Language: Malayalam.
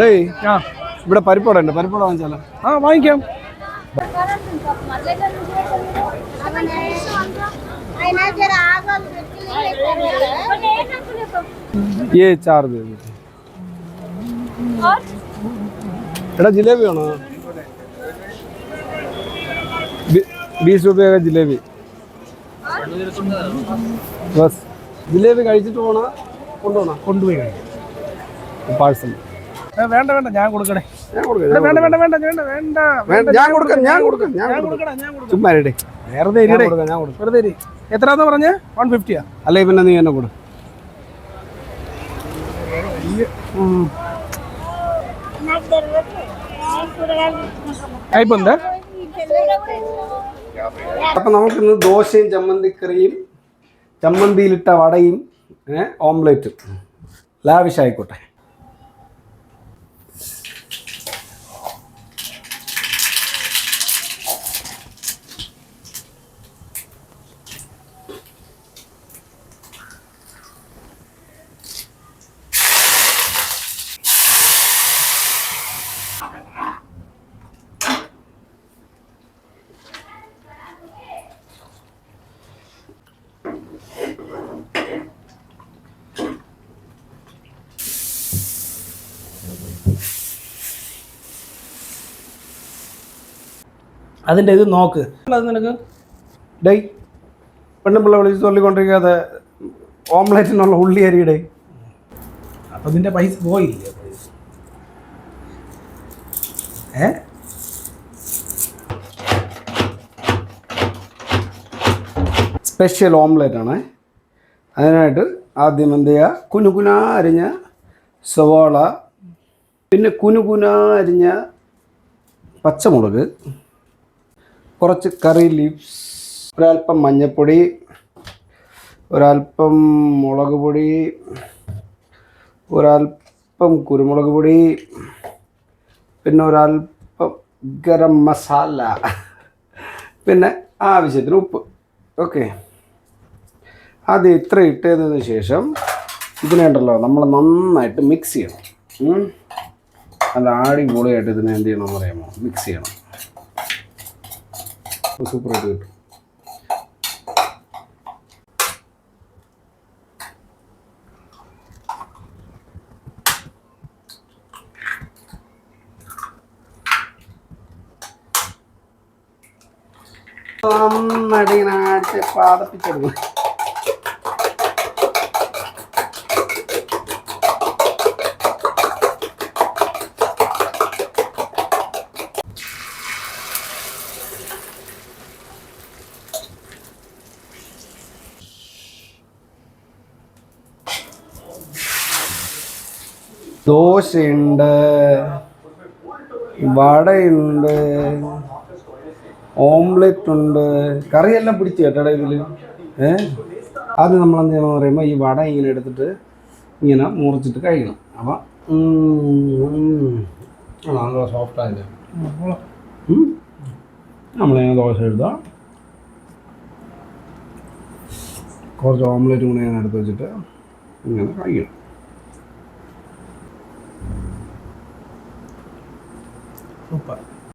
ഡേ ആ ഇവിടെ പരിപ്പട ഉണ്ട് പരിപ്പട വാങ്ങിച്ചാലോ? ആ വാങ്ങിക്കാം. ഏ ചാർജ് എടാ ജിലേബി വേണോ? ബീസ് രൂപയൊക്കെ ജിലേബി. ബസ്. ജിലേബി കഴിച്ചിട്ട് പോണ? കൊണ്ടുപോണ? കൊണ്ടുപോയി കഴിക്കും. പാഴ്സൽ. വേണ്ട വേണ്ട ഞാൻ കൊടുക്കണേ. വേണ്ട വേണ്ട വേണ്ട വേണ്ട വേണ്ട ഞാൻ കൊടുക്കാം ഞാൻ കൊടുക്കാം ഞാൻ കൊടുക്കണം ഞാൻ കൊടുക്കാം ചുമ്മാ വെറുതെ ഞാൻ കൊടുക്കാം വെറുതെ എത്രയാന്ന് പറഞ്ഞ? വൺ ഫിഫ്റ്റിയാ അല്ലേ പിന്നെ നീ എന്നെ കൊടു. അയപ്പുണ്ട് അപ്പൊ നമുക്കിന്ന് ദോശയും ചമ്മന്തിക്കറിയും ചമ്മന്തിയിലിട്ട വടയും ഓംലേറ്റും. ലാവിഷായിക്കോട്ടെ അതിന്റെ ഇത് നോക്ക്. അത് നിനക്ക്? പെണ്ണും പെണ്ണുപിള്ള വിളിച്ച് ചൊല്ലിക്കൊണ്ടിരിക്കാതെ ഓംലെറ്റിനുള്ള ഉള്ളി അരിയുടെ അപ്പം നിന്റെ പൈസ പോയില്ല? ഏ? സ്പെഷ്യൽ ഓംലെറ്റ് ആണ് അതിനായിട്ട് ആദ്യം എന്ത് ചെയ്യുക കുനുകുന അരിഞ്ഞ സവാള പിന്നെ കുനുകുന അരിഞ്ഞ പച്ചമുളക് കുറച്ച് കറി ലീവ്സ് ഒരൽപ്പം മഞ്ഞൾപ്പൊടി ഒരൽപ്പം മുളക് പൊടി ഒരൽപ്പം കുരുമുളക് പൊടി പിന്നെ ഒരൽപ്പം ഗരം മസാല പിന്നെ ആവശ്യത്തിന് ഉപ്പ്. ഓക്കെ. അത് ഇത്ര ഇട്ടതിന് ശേഷം ഇതിനുണ്ടല്ലോ നമ്മൾ നന്നായിട്ട് മിക്സ് ചെയ്യണം. നല്ല അടിപൊളിയായിട്ട് ഇതിനെ എന്ത് ചെയ്യണമെന്ന് പറയാമോ മിക്സ് ചെയ്യണം. സൂപ്പറായിട്ട് കിട്ടും. നന്നായിട്ട് ഇങ്ങനെ ദോശയുണ്ട് വടയുണ്ട് ഓംലെറ്റ് ഉണ്ട്. കറിയെല്ലാം പിടിച്ച് കേട്ടോ ഇതിൽ ഏ? ആദ്യം നമ്മൾ എന്ത് ചെയ്യണമെന്ന് പറയുമ്പോൾ ഈ വട ഇങ്ങനെ എടുത്തിട്ട് ഇങ്ങനെ മുറിച്ചിട്ട് കഴിക്കണം. അപ്പം നല്ല സോഫ്റ്റായില്ലേ. നമ്മളിങ്ങനെ ദോശ എഴുതാം കുറച്ച് ഓംലെറ്റും കൂടെ ഞാൻ എടുത്ത് വെച്ചിട്ട് ഇങ്ങനെ കഴിക്കണം. no